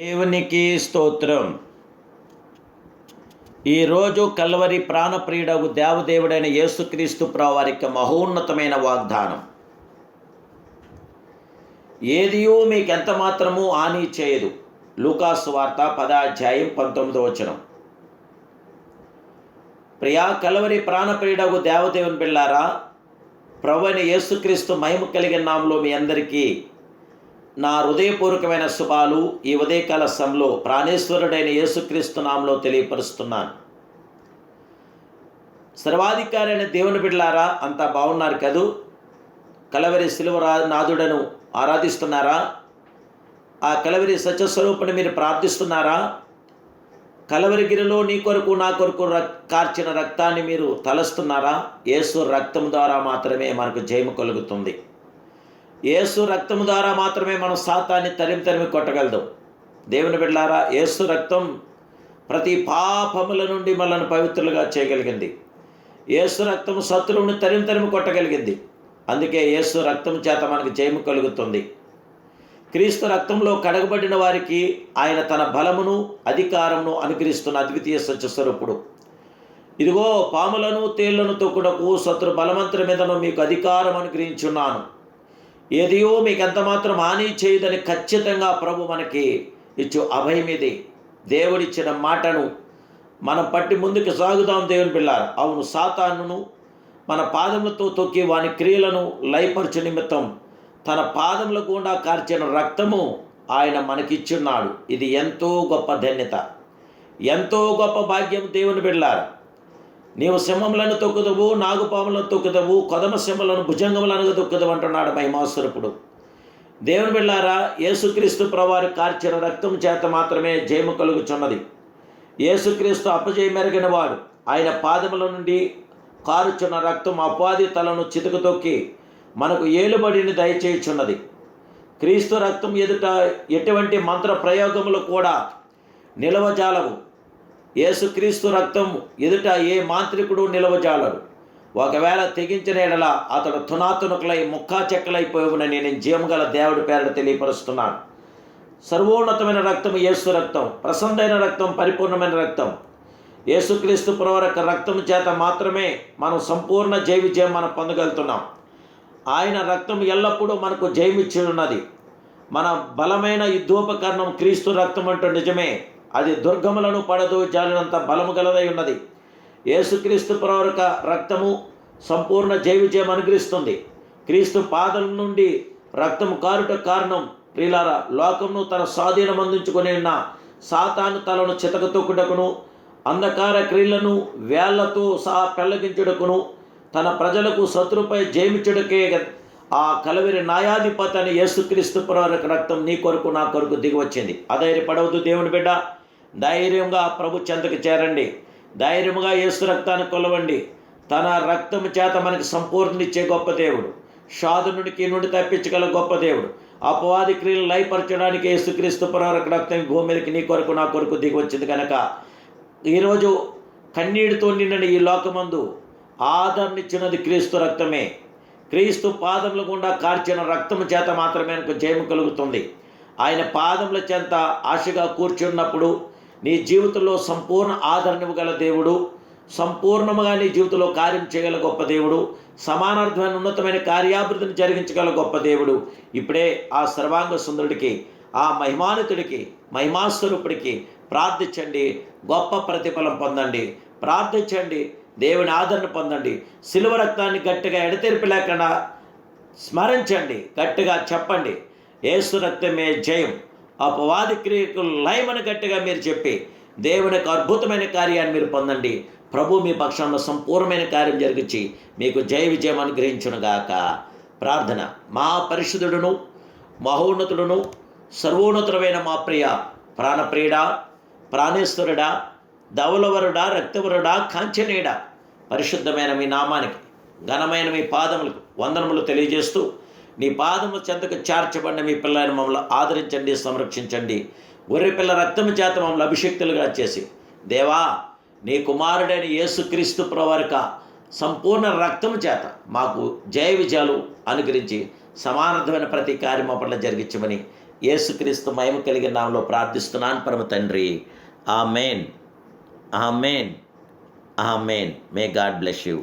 దేవునికి స్తోత్రం. ఈరోజు కల్వరి ప్రాణప్రియుడకు దేవదేవుడైన యేసుక్రీస్తు వారికి మహోన్నతమైన వాగ్దానం. ఏదియో మీకు ఎంత మాత్రము హాని చేయదు. లూకాస్ వార్త పదాధ్యాయం పంతొమ్మిదో వచనం. ప్రియా కలవరి ప్రాణప్రియుడకు దేవదేవుని బిళ్ళారా ప్రభువైన యేసుక్రీస్తు మహిమ కలిగిన నామలో మీ అందరికీ నా హృదయపూర్వకమైన శుభాలు ఈ ఉదయకాల సమలో ప్రాణేశ్వరుడైన యేసుక్రీస్తు నామంలో తెలియపరుస్తున్నాను. సర్వాధికారి అయిన దేవుని బిడ్డలారా అంతా బాగున్నారు కదూ? కలవరి శిలువరా నాథుడను ఆరాధిస్తున్నారా? ఆ కలవరి సత్యస్వరూపుని మీరు ప్రార్థిస్తున్నారా? కలవరిగిరిలో నీ కొరకు నా కొరకు రక్ కార్చిన రక్తాన్ని మీరు తలస్తున్నారా? యేసు రక్తం ద్వారా మాత్రమే మనకు జయము కలుగుతుంది. ఏసు రక్తము ద్వారా మాత్రమే మనం సాతాన్ని తరిమి తరిమి కొట్టగలదు. దేవుని బిడ్డారా ఏసు రక్తం ప్రతి పాపముల నుండి మనల్ని పవిత్రులుగా చేయగలిగింది. ఏసు రక్తము శత్రువుని తరిమి తరిమి కొట్టగలిగింది. అందుకే ఏసు రక్తం చేత మనకు జయము కలుగుతుంది. క్రీస్తు రక్తంలో కడగబడిన వారికి ఆయన తన బలమును అధికారమును అనుగ్రహిస్తున్న అద్వితీయ సత్యస్వరూపుడు. ఇదిగో పాములను తేళ్ళను తొక్కుడకు శత్రు బలమంతుల మీదను మీకు అధికారం అనుగ్రహించున్నాను. ఏదియో మీకు ఎంత మాత్రం హాని చేయదని ఖచ్చితంగా ప్రభు మనకి ఇచ్చు అభయం ఇది. దేవుడిచ్చిన మాటను మనం పట్టి ముందుకు సాగుదాం దేవుని పిల్లారు. అవును సాతానును మన పాదములతో తొక్కి వాని క్రియలను లయపరచు నిమిత్తం తన పాదముల గుండా కార్చిన రక్తము ఆయన మనకిచ్చున్నాడు. ఇది ఎంతో గొప్ప ధన్యత. ఎంతో గొప్ప భాగ్యం దేవుని బిడ్డారు నీవు సింహములను తొక్కుదవు నాగుపాములను తొక్కుదవు కొదమ సింహలను భుజంగములను తొక్కుదవు అంటున్నాడు మహిమాసురుపుడు దేవుని బిళ్ళారా యేసుక్రీస్తు ప్రవారి కార్చిన రక్తం చేత మాత్రమే జయము కలుగుచున్నది. యేసుక్రీస్తు అపజయ వాడు ఆయన పాదముల నుండి కారుచున్న రక్తం అపాది తలను చితుకు తొక్కి మనకు ఏలుబడిని దయచేయుచున్నది. క్రీస్తు రక్తం ఎదుట ఎటువంటి మంత్ర ప్రయోగములు కూడా నిలవజాలవు. యేసుక్రీస్తు రక్తం ఎదుట ఏ మాంత్రికుడు నిలవజాలడు. ఒకవేళ తెగించిన ఎడల అతడు తునాతునుకులై ముక్కా చెక్కలైపోవునని నేను జీవగల దేవుడి పేరట తెలియపరుస్తున్నాను. సర్వోన్నతమైన రక్తం యేసు రక్తం ప్రసన్నమైన రక్తం పరిపూర్ణమైన రక్తం. యేసుక్రీస్తు ప్రవరక రక్తం చేత మాత్రమే మనం సంపూర్ణ జయ విజయం మనం పొందగలుగుతున్నాం. ఆయన రక్తం ఎల్లప్పుడూ మనకు జయమిచ్చి ఉన్నది మన బలమైన యుద్ధోపకరణం క్రీస్తు రక్తం అంటూ నిజమే. అది దుర్గములను పడదు జాలినంత బలము గలదై ఉన్నది. యేసుక్రీస్తు ప్రవరక రక్తము సంపూర్ణ జయ విజయం అనుగ్రహిస్తుంది. క్రీస్తు పాదల నుండి రక్తము కారుట కారణం. ప్రియులార లోకమును తన స్వాధీనం అందించుకుని ఉన్న సాతాను తలను చితకతొక్కుటకును అంధకార క్రియలను వేళ్ళతో సహా పెళ్ళగించుటకును తన ప్రజలకు శత్రుపై జయమిచ్చుటకే ఆ కలవరి న్యాయాధిపతి అని యేసుక్రీస్తు ప్రవరక రక్తం నీ కొరకు నా కొరకు దిగివచ్చింది. అధైర్యపడవద్దు దేవుని బిడ్డ. ధైర్యంగా ప్రభు చెంతకు చేరండి. ధైర్యముగా యేసు రక్తాన్ని కొలవండి. తన రక్తం చేత మనకి సంపూర్ణనిచ్చే గొప్ప దేవుడు. షాదు నుండి తప్పించగల గొప్ప దేవుడు. అపవాది క్రియలు లయపరచడానికి యేసుక్రీస్తు ప్రవరక రక్తం భూమి మీదకి నీ కొరకు నా కొరకు దిగి వచ్చింది కనుక ఈరోజు కన్నీటితో నిండిన ఈ లోకమందు ఆదరణిచ్చినది క్రీస్తు రక్తమే. క్రీస్తు పాదముల గుండా కార్చిన రక్తము చేత మాత్రమే జయము కలుగుతుంది. ఆయన పాదముల చెంత ఆశగా కూర్చున్నప్పుడు నీ జీవితంలో సంపూర్ణ ఆదరణ ఇవ్వగల దేవుడు సంపూర్ణముగా నీ జీవితంలో కార్యం చేయగల గొప్ప దేవుడు సమానార్థమైన ఉన్నతమైన కార్యాభివృద్ధిని జరిగించగల గొప్ప దేవుడు. ఇప్పుడే ఆ సర్వాంగ సుందరుడికి ఆ మహిమానితుడికి మహిమాస్వరూపుడికి ప్రార్థించండి. గొప్ప ప్రతిఫలం పొందండి. ప్రార్థించండి. దేవుని ఆదరణ పొందండి. సిలువ రక్తాన్ని గట్టిగా ఎడతెరిపి లేకుండా స్మరించండి. గట్టిగా చెప్పండి. ఏసు రక్తమే జయం. అపవాది క్రియకు లయమని గట్టిగా మీరు చెప్పి దేవుని యొక్క అద్భుతమైన కార్యాన్ని మీరు పొందండి. ప్రభు మీ పక్షంలో సంపూర్ణమైన కార్యం జరిగించి మీకు జయ విజయం అనుగ్రహించునుగాక ప్రార్థన. మా పరిశుద్ధుడును మహోన్నతుడును సర్వోన్నతుడమైన మా ప్రియ ప్రాణప్రియుడా ప్రాణేశ్వరుడా ధవలవరుడా రక్తవరుడా కాంచనీయుడా పరిశుద్ధమైన మీ నామానికి ఘనమైన మీ పాదములకు వందనములు తెలియజేస్తూ నీ పాదము చెంతకు చేర్చబడిన మీ పిల్లని మమ్మల్ని ఆదరించండి సంరక్షించండి. గొర్రె పిల్ల రక్తము చేత మమ్మల్ని అభిషక్తులుగా చేసి దేవా నీ కుమారుడైన యేసుక్రీస్తు ప్రవరక సంపూర్ణ రక్తము చేత మాకు జయ విజయాలు అనుగ్రహించి సమానార్థమైన ప్రతి కార్యం మా పట్ల జరిగించమని యేసుక్రీస్తు మహిమ కలిగిన నామలో ప్రార్థిస్తున్నాను పరమ తండ్రి. Amen. Amen. Amen. May God bless you